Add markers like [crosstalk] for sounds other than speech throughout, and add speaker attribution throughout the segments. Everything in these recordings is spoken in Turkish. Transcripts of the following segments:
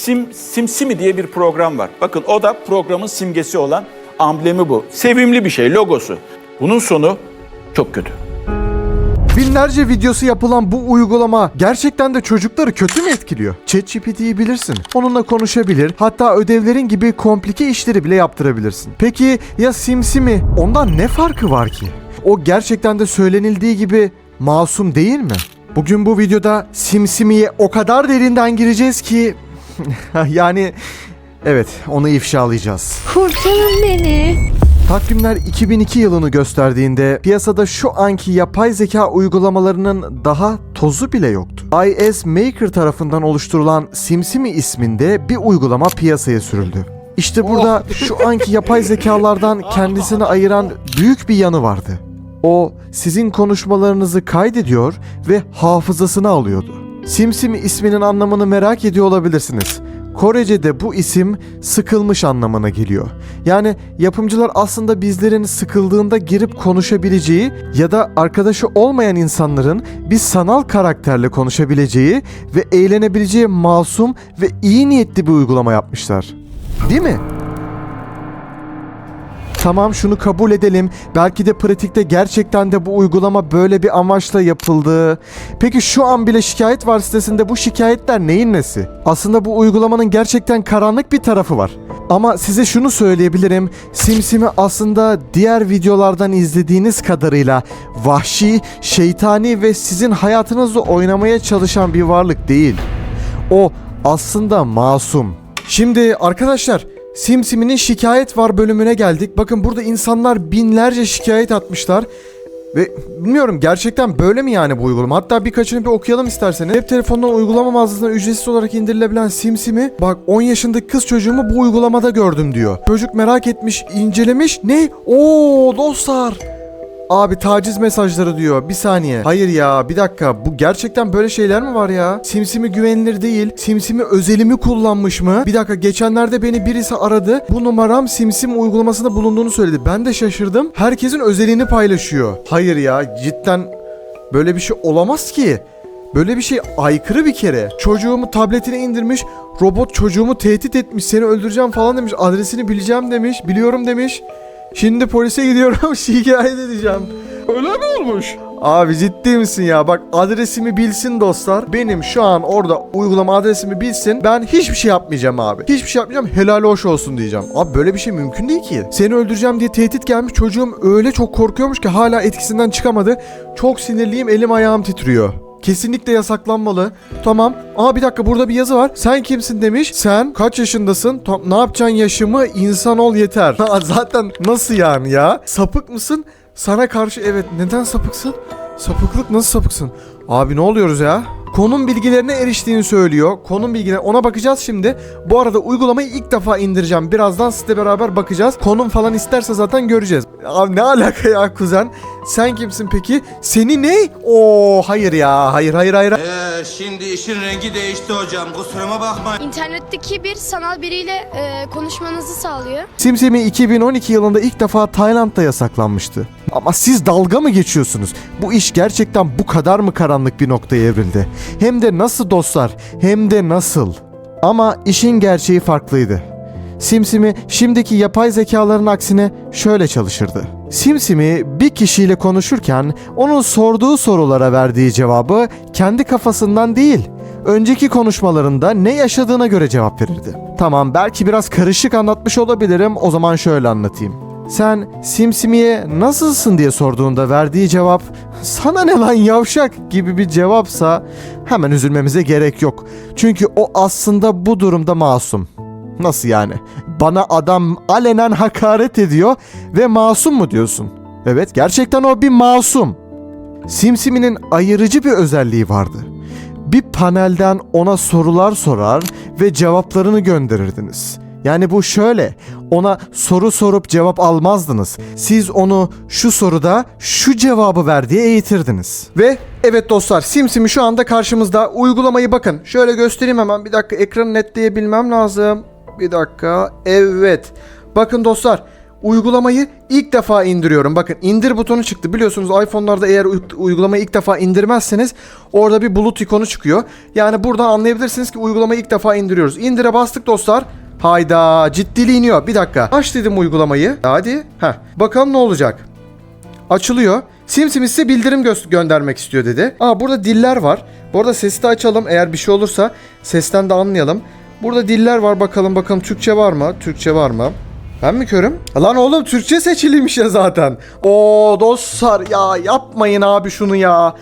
Speaker 1: Sim Simsimi diye bir program var. Bakın o da programın simgesi olan amblemi bu. Sevimli bir şey, logosu. Bunun sonu çok kötü.
Speaker 2: Binlerce videosu yapılan bu uygulama gerçekten de çocukları kötü mü etkiliyor? ChatGPT'yi bilirsin. Onunla konuşabilir, hatta ödevlerin gibi komplike işleri bile yaptırabilirsin. Peki ya SimSimi? Ondan ne farkı var ki? O gerçekten de söylenildiği gibi masum değil mi? Bugün bu videoda SimSimi'ye o kadar derinden gireceğiz ki [laughs] yani evet onu ifşalayacağız.
Speaker 3: Kurtarın beni.
Speaker 2: Takvimler 2002 yılını gösterdiğinde piyasada şu anki yapay zeka uygulamalarının daha tozu bile yoktu. IS Maker tarafından oluşturulan SimSimi isminde bir uygulama piyasaya sürüldü. İşte burada şu anki yapay zekalardan [laughs] kendisini ayıran büyük bir yanı vardı. O sizin konuşmalarınızı kaydediyor ve hafızasına alıyordu. SimSimi isminin anlamını merak ediyor olabilirsiniz. Korece'de bu isim sıkılmış anlamına geliyor. Yani yapımcılar aslında bizlerin sıkıldığında girip konuşabileceği ya da arkadaşı olmayan insanların bir sanal karakterle konuşabileceği ve eğlenebileceği masum ve iyi niyetli bir uygulama yapmışlar. Değil mi? Tamam şunu kabul edelim. Belki de pratikte gerçekten de bu uygulama böyle bir amaçla yapıldı. Peki şu an bile şikayet var sitesinde bu şikayetler neyin nesi? Aslında bu uygulamanın gerçekten karanlık bir tarafı var. Ama size şunu söyleyebilirim. SimSimi aslında diğer videolardan izlediğiniz kadarıyla vahşi, şeytani ve sizin hayatınızla oynamaya çalışan bir varlık değil. O aslında masum. Şimdi arkadaşlar SimSimi'nin şikayet var bölümüne geldik. Bakın burada insanlar binlerce şikayet atmışlar. Ve bilmiyorum gerçekten böyle mi yani bu uygulama? Hatta birkaçını bir okuyalım isterseniz. Cep telefonundan uygulama mağazasından ücretsiz olarak indirilebilen SimSimi bak 10 yaşındaki kız çocuğumu bu uygulamada gördüm diyor. Çocuk merak etmiş, incelemiş. Ne? Oo dostlar. Abi taciz mesajları diyor. Bir saniye. Hayır ya bir dakika. Bu gerçekten böyle şeyler mi var ya? Simsimi güvenilir değil. Simsimi özelimi kullanmış mı? Bir dakika geçenlerde beni birisi aradı. Bu numaram Simsim uygulamasında bulunduğunu söyledi. Ben de şaşırdım. Herkesin özelini paylaşıyor. Hayır ya cidden böyle bir şey olamaz ki. Böyle bir şey aykırı bir kere. Çocuğumu tabletine indirmiş. Robot çocuğumu tehdit etmiş. Seni öldüreceğim falan demiş. Adresini bileceğim demiş. Biliyorum demiş. Şimdi polise gidiyorum [laughs] şikayet edeceğim.
Speaker 1: Öyle mi olmuş?
Speaker 2: Abi ciddi misin ya? Bak adresimi bilsin dostlar. Benim şu an orada uygulama adresimi bilsin. Ben hiçbir şey yapmayacağım abi. Hiçbir şey yapmayacağım. Helal hoş olsun diyeceğim. Abi böyle bir şey mümkün değil ki. Seni öldüreceğim diye tehdit gelmiş. Çocuğum öyle çok korkuyormuş ki hala etkisinden çıkamadı. Çok sinirliyim. Elim ayağım titriyor. Kesinlikle yasaklanmalı. Tamam. Aa bir dakika burada bir yazı var. Sen kimsin demiş. Sen kaç yaşındasın? Tam, ne yapacaksın yaşımı? İnsan ol yeter. [laughs] Zaten nasıl yani ya? Sapık mısın? Sana karşı evet. Neden sapıksın? Sapıklık nasıl sapıksın? Abi ne oluyoruz ya? Konum bilgilerine eriştiğini söylüyor. Konum bilgilerine ona bakacağız şimdi. Bu arada uygulamayı ilk defa indireceğim. Birazdan sizle beraber bakacağız. Konum falan isterse zaten göreceğiz. Abi ne alaka ya kuzen? Sen kimsin peki? Seni ne? Oo hayır ya. Hayır hayır hayır.
Speaker 4: Ee, şimdi işin rengi değişti hocam. Kusuruma bakmayın.
Speaker 3: İnternetteki bir sanal biriyle e, konuşmanızı sağlıyor.
Speaker 2: SimSimi 2012 yılında ilk defa Tayland'da yasaklanmıştı. Ama siz dalga mı geçiyorsunuz? Bu iş gerçekten bu kadar mı karanlık bir noktaya evrildi? Hem de nasıl dostlar? Hem de nasıl? Ama işin gerçeği farklıydı. Simsimi şimdiki yapay zekaların aksine şöyle çalışırdı. Simsimi bir kişiyle konuşurken onun sorduğu sorulara verdiği cevabı kendi kafasından değil, önceki konuşmalarında ne yaşadığına göre cevap verirdi. Tamam belki biraz karışık anlatmış olabilirim o zaman şöyle anlatayım. Sen Simsimi'ye nasılsın diye sorduğunda verdiği cevap sana ne lan yavşak gibi bir cevapsa hemen üzülmemize gerek yok. Çünkü o aslında bu durumda masum. Nasıl yani? Bana adam alenen hakaret ediyor ve masum mu diyorsun? Evet gerçekten o bir masum. Simsimi'nin ayırıcı bir özelliği vardı. Bir panelden ona sorular sorar ve cevaplarını gönderirdiniz. Yani bu şöyle, ona soru sorup cevap almazdınız. Siz onu şu soruda şu cevabı ver diye eğitirdiniz. Ve evet dostlar Simsimi şu anda karşımızda. Uygulamayı bakın. Şöyle göstereyim hemen. Bir dakika ekranı netleyebilmem lazım. Bir dakika. Evet. Bakın dostlar. uygulamayı ilk defa indiriyorum. Bakın indir butonu çıktı. Biliyorsunuz iPhone'larda eğer uy- uygulamayı ilk defa indirmezseniz orada bir bulut ikonu çıkıyor. Yani buradan anlayabilirsiniz ki uygulamayı ilk defa indiriyoruz. İndire bastık dostlar. Hayda ciddiliği iniyor. Bir dakika. Aç dedim uygulamayı. Hadi. Heh. Bakalım ne olacak. Açılıyor. SimSim size bildirim gö- göndermek istiyor dedi. Aa burada diller var. Bu arada sesi de açalım. Eğer bir şey olursa sesten de anlayalım. Burada diller var bakalım bakalım Türkçe var mı? Türkçe var mı? Ben mi körüm? Lan oğlum Türkçe seçiliymiş ya zaten. Oo dostlar ya yapmayın abi şunu ya.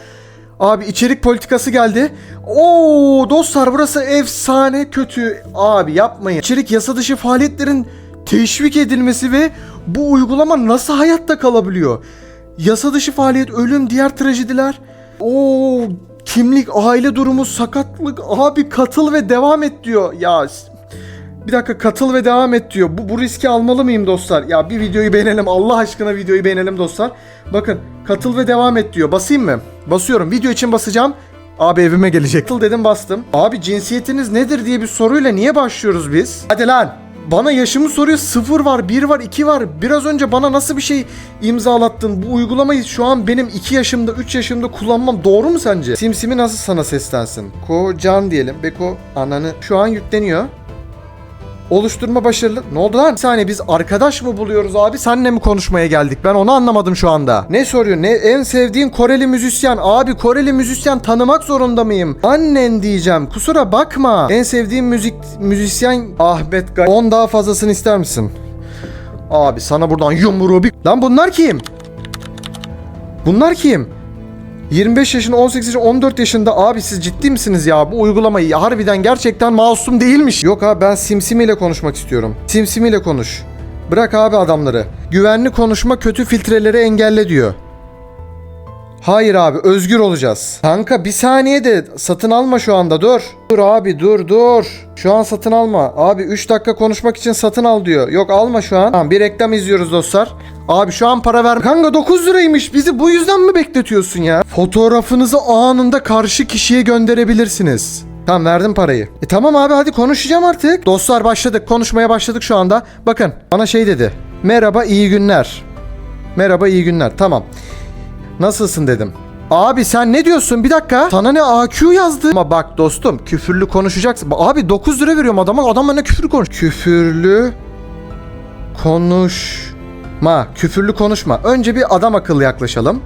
Speaker 2: Abi içerik politikası geldi. Oo dostlar burası efsane kötü. Abi yapmayın. İçerik yasa dışı faaliyetlerin teşvik edilmesi ve bu uygulama nasıl hayatta kalabiliyor? Yasa dışı faaliyet, ölüm, diğer trajediler. Oo kimlik, aile durumu, sakatlık. Abi katıl ve devam et diyor. Ya bir dakika katıl ve devam et diyor. Bu, bu riski almalı mıyım dostlar? Ya bir videoyu beğenelim. Allah aşkına videoyu beğenelim dostlar. Bakın katıl ve devam et diyor. Basayım mı? Basıyorum. Video için basacağım. Abi evime gelecek. Katıl dedim bastım. Abi cinsiyetiniz nedir diye bir soruyla niye başlıyoruz biz? Hadi lan. Bana yaşımı soruyor. Sıfır var, bir var, iki var. Biraz önce bana nasıl bir şey imzalattın? Bu uygulamayı şu an benim 2 yaşımda, 3 yaşımda kullanmam doğru mu sence? Simsimi nasıl sana seslensin? Kocan diyelim. Beko ananı. Şu an yükleniyor. Oluşturma başarılı. Ne oldu lan? Bir saniye biz arkadaş mı buluyoruz abi? Senle mi konuşmaya geldik? Ben onu anlamadım şu anda. Ne soruyor? Ne en sevdiğin Koreli müzisyen? Abi Koreli müzisyen tanımak zorunda mıyım? Annen diyeceğim. Kusura bakma. En sevdiğim müzik müzisyen Ahmet Gay. 10 daha fazlasını ister misin? Abi sana buradan yumruğu bir... Lan bunlar kim? Bunlar kim? 25 yaşında, 18 yaşında, 14 yaşında abi siz ciddi misiniz ya? Bu uygulamayı harbiden gerçekten masum değilmiş. Yok abi ben Simsim ile konuşmak istiyorum. Simsim ile konuş. Bırak abi adamları. Güvenli konuşma kötü filtreleri engelle diyor. Hayır abi özgür olacağız. Kanka bir saniye de satın alma şu anda dur. Dur abi dur dur. Şu an satın alma. Abi 3 dakika konuşmak için satın al diyor. Yok alma şu an. Tamam bir reklam izliyoruz dostlar. Abi şu an para ver. Kanka 9 liraymış. Bizi bu yüzden mi bekletiyorsun ya? Fotoğrafınızı anında karşı kişiye gönderebilirsiniz. Tamam verdim parayı. E tamam abi hadi konuşacağım artık. Dostlar başladık. Konuşmaya başladık şu anda. Bakın bana şey dedi. Merhaba iyi günler. Merhaba iyi günler. Tamam. Nasılsın dedim. Abi sen ne diyorsun? Bir dakika. Sana ne AQ yazdı? Ama bak dostum küfürlü konuşacaksın. Abi 9 lira veriyorum adama. Adam bana küfürlü konuş. Küfürlü konuşma. Küfürlü konuşma. Önce bir adam akıllı yaklaşalım.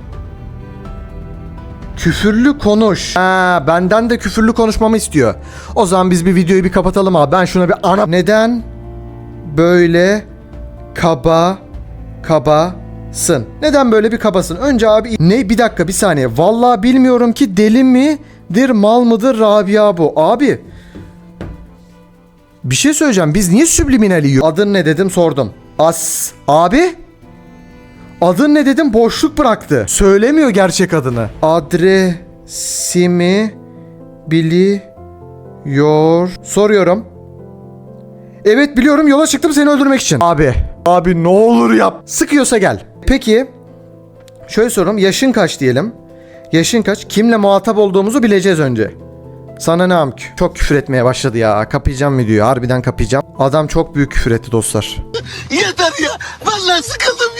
Speaker 2: Küfürlü konuş. Ha, benden de küfürlü konuşmamı istiyor. O zaman biz bir videoyu bir kapatalım abi. Ben şuna bir ana... Neden böyle kaba kabasın. Neden böyle bir kabasın? Önce abi ne bir dakika bir saniye. Vallahi bilmiyorum ki deli midir mal mıdır Rabia bu. Abi bir şey söyleyeceğim. Biz niye subliminal yiyor? Adın ne dedim sordum. As. Abi? Adın ne dedim boşluk bıraktı. Söylemiyor gerçek adını. Adresimi biliyor. Soruyorum. Evet biliyorum yola çıktım seni öldürmek için. Abi. Abi ne olur yap. Sıkıyorsa gel. Peki. Şöyle sorum yaşın kaç diyelim. Yaşın kaç? Kimle muhatap olduğumuzu bileceğiz önce. Sana ne amk? Çok küfür etmeye başladı ya. Kapayacağım mı diyor. Harbiden kapayacağım. Adam çok büyük küfür etti dostlar.
Speaker 5: Yeter ya. Vallahi sıkıldım